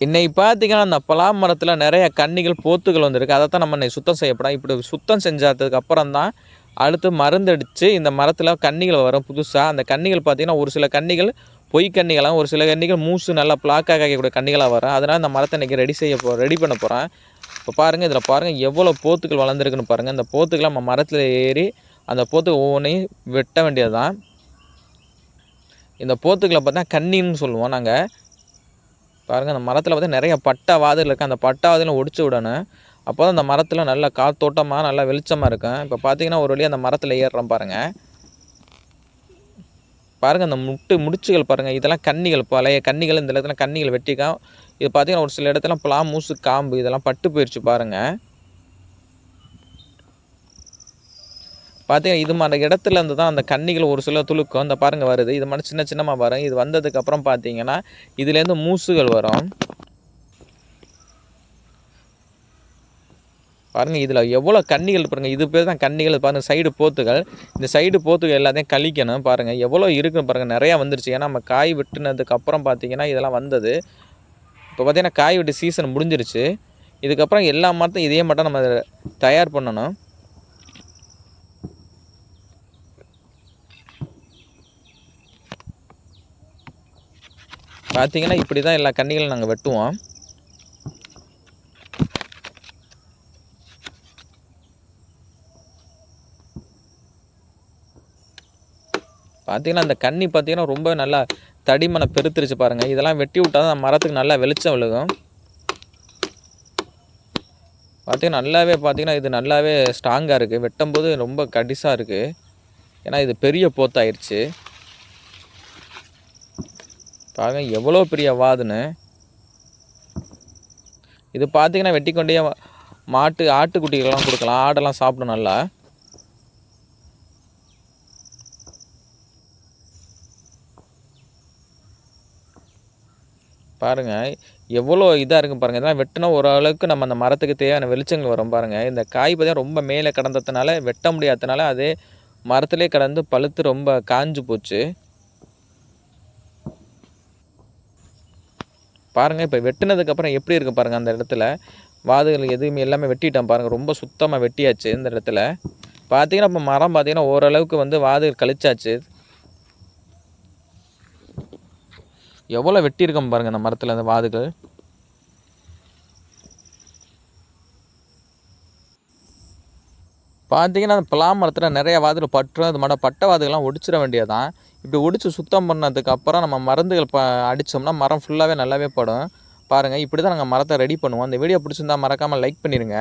இன்னைக்கு பார்த்தீங்கன்னா அந்த பலா மரத்தில் நிறைய கன்னிகள் போத்துகள் வந்திருக்கு. அதை தான் நம்ம இன்னைக்கு சுத்தம் செய்யப்படும் இப்படி சுத்தம் செஞ்சதுக்கு அப்புறம் தான் அடுத்து மருந்தடித்து இந்த மரத்தில் கன்னிகள் வரும் புதுசாக அந்த கன்னிகள் பார்த்தீங்கன்னா ஒரு சில கன்னிகள் பொய் கன்னிகளாக ஒரு சில கன்னிகள் மூசு நல்லா பிளாக்காக காய்க்கக்கூடிய கன்னிகளாக வரும். அதனால் இந்த மரத்தை இன்றைக்கி ரெடி செய்ய போ ரெடி பண்ண போகிறேன் இப்போ பாருங்கள் இதில் பாருங்கள் எவ்வளோ போத்துக்கள் வளர்ந்துருக்குன்னு பாருங்கள் இந்த போத்துக்களை நம்ம மரத்தில் ஏறி அந்த போத்துக்கு ஒவ்வொன்றையும் வெட்ட வேண்டியது தான் இந்த போத்துக்களை பார்த்தா கன்னின்னு சொல்லுவோம் நாங்கள் பாருங்கள் அந்த மரத்தில் பார்த்தா நிறைய பட்டா வாதல் இருக்குது அந்த பட்டா வாதிலும் ஒடிச்சு விடணும். அப்போ தான் அந்த மரத்தில் நல்ல காத்தோட்டமாக நல்லா வெளிச்சமாக இருக்கும். இப்போ பார்த்தீங்கன்னா ஒரு வழியாக அந்த மரத்தில் ஏறுறோம் பாருங்கள் பாருங்கள் அந்த முட்டு முடிச்சுகள் பாருங்கள் இதெல்லாம் கன்னிகள் பழைய கன்னிகள் இந்த இடத்துல கன்னிகள் வெட்டிக்கா இது பார்த்தீங்கன்னா ஒரு சில இடத்துல பலா மூசு காம்பு இதெல்லாம் பட்டு போயிடுச்சு பாருங்கள் பார்த்தீங்கன்னா இது அந்த இடத்துல இருந்து தான் அந்த கன்னிகள் ஒரு சில துளுக்கும் இந்த பாருங்கள் வருது. இது மாதிரி சின்ன சின்னமாக வரும் இது வந்ததுக்கப்புறம் பார்த்தீங்கன்னா இதுலேருந்து மூசுகள் வரும். பாருங்கள் இதில் எவ்வளோ கன்னிகள் பாருங்கள் இது பேர் தான் கன்னிகள் பாருங்கள் சைடு போத்துகள். இந்த சைடு போத்துகள் எல்லாத்தையும் கழிக்கணும் பாருங்கள் எவ்வளோ இருக்குன்னு பாருங்கள் நிறையா வந்துருச்சு. ஏன்னா நம்ம காய் விட்டுனதுக்கப்புறம் பார்த்திங்கன்னா பார்த்தீங்கன்னா இதெல்லாம் வந்தது. இப்போ பார்த்தீங்கன்னா காய் வெட்டு சீசன் முடிஞ்சிருச்சு. இதுக்கப்புறம் எல்லா மரத்தையும் இதே மட்டும் நம்ம தயார் பண்ணணும். பார்த்தீங்கன்னா இப்படி தான் எல்லா கன்னிகளும் நாங்கள் வெட்டுவோம். பார்த்தீங்கன்னா அந்த கன்னி பார்த்தீங்கன்னா ரொம்ப நல்லா தடிமனை பெருத்துருச்சு பாருங்கள் இதெல்லாம் வெட்டி விட்டால் தான் மரத்துக்கு நல்லா வெளிச்சம் விழுகும். பார்த்தீங்கன்னா நல்லாவே பார்த்தீங்கன்னா இது நல்லாவே ஸ்ட்ராங்காக இருக்குது வெட்டும்போது ரொம்ப கடிசாக இருக்குது ஏன்னா இது பெரிய போத்தாயிருச்சு. பாருங்க எவ்வளோ பெரிய வாதுன்னு இது பார்த்தீங்கன்னா வெட்டி கொண்டே மாட்டு ஆட்டுக்குட்டிகள்லாம் கொடுக்கலாம். ஆடெல்லாம் சாப்பிடும் நல்லா. பாருங்கள் எவ்வளோ இதாக இருக்கும் பாருங்கள் இதெல்லாம் வெட்டினா ஓரளவுக்கு நம்ம அந்த மரத்துக்கு தேவையான வெளிச்சங்கள் வரும் பாருங்கள் இந்த காய் பார்த்தீங்கன்னா ரொம்ப மேலே கடந்ததுனால வெட்ட முடியாததுனால அதே மரத்துலேயே கடந்து பழுத்து ரொம்ப காஞ்சு போச்சு. பாருங்கள் இப்போ வெட்டினதுக்கப்புறம் எப்படி இருக்குது பாருங்கள் அந்த இடத்துல. வாதுகள் எதுவுமே எல்லாமே வெட்டிட்டோம் பாருங்கள் ரொம்ப சுத்தமாக வெட்டியாச்சு இந்த இடத்துல. பார்த்தீங்கன்னா இப்போ மரம் பார்த்தீங்கன்னா ஓரளவுக்கு வந்து வாதுகள் கழிச்சாச்சு. எவ்வளோ வெட்டியிருக்கோம் பாருங்கள் அந்த மரத்தில் அந்த வாதுகள். பார்த்தீங்கன்னா அந்த பலா மரத்தில் நிறைய வாதுகள் பற்றும் அது மட்டும் பட்டை வாதுகள்லாம் ஒடிச்சிட வேண்டியதான் இப்படி ஒடிச்சு சுத்தம் பண்ணதுக்கப்புறம் நம்ம மருந்துகள் ப அடித்தோம்னா மரம் ஃபுல்லாகவே நல்லாவே படும். பாருங்கள் இப்படி தான் நாங்கள் மரத்தை ரெடி பண்ணுவோம். அந்த வீடியோ பிடிச்சிருந்தா மறக்காமல் லைக் பண்ணிடுங்க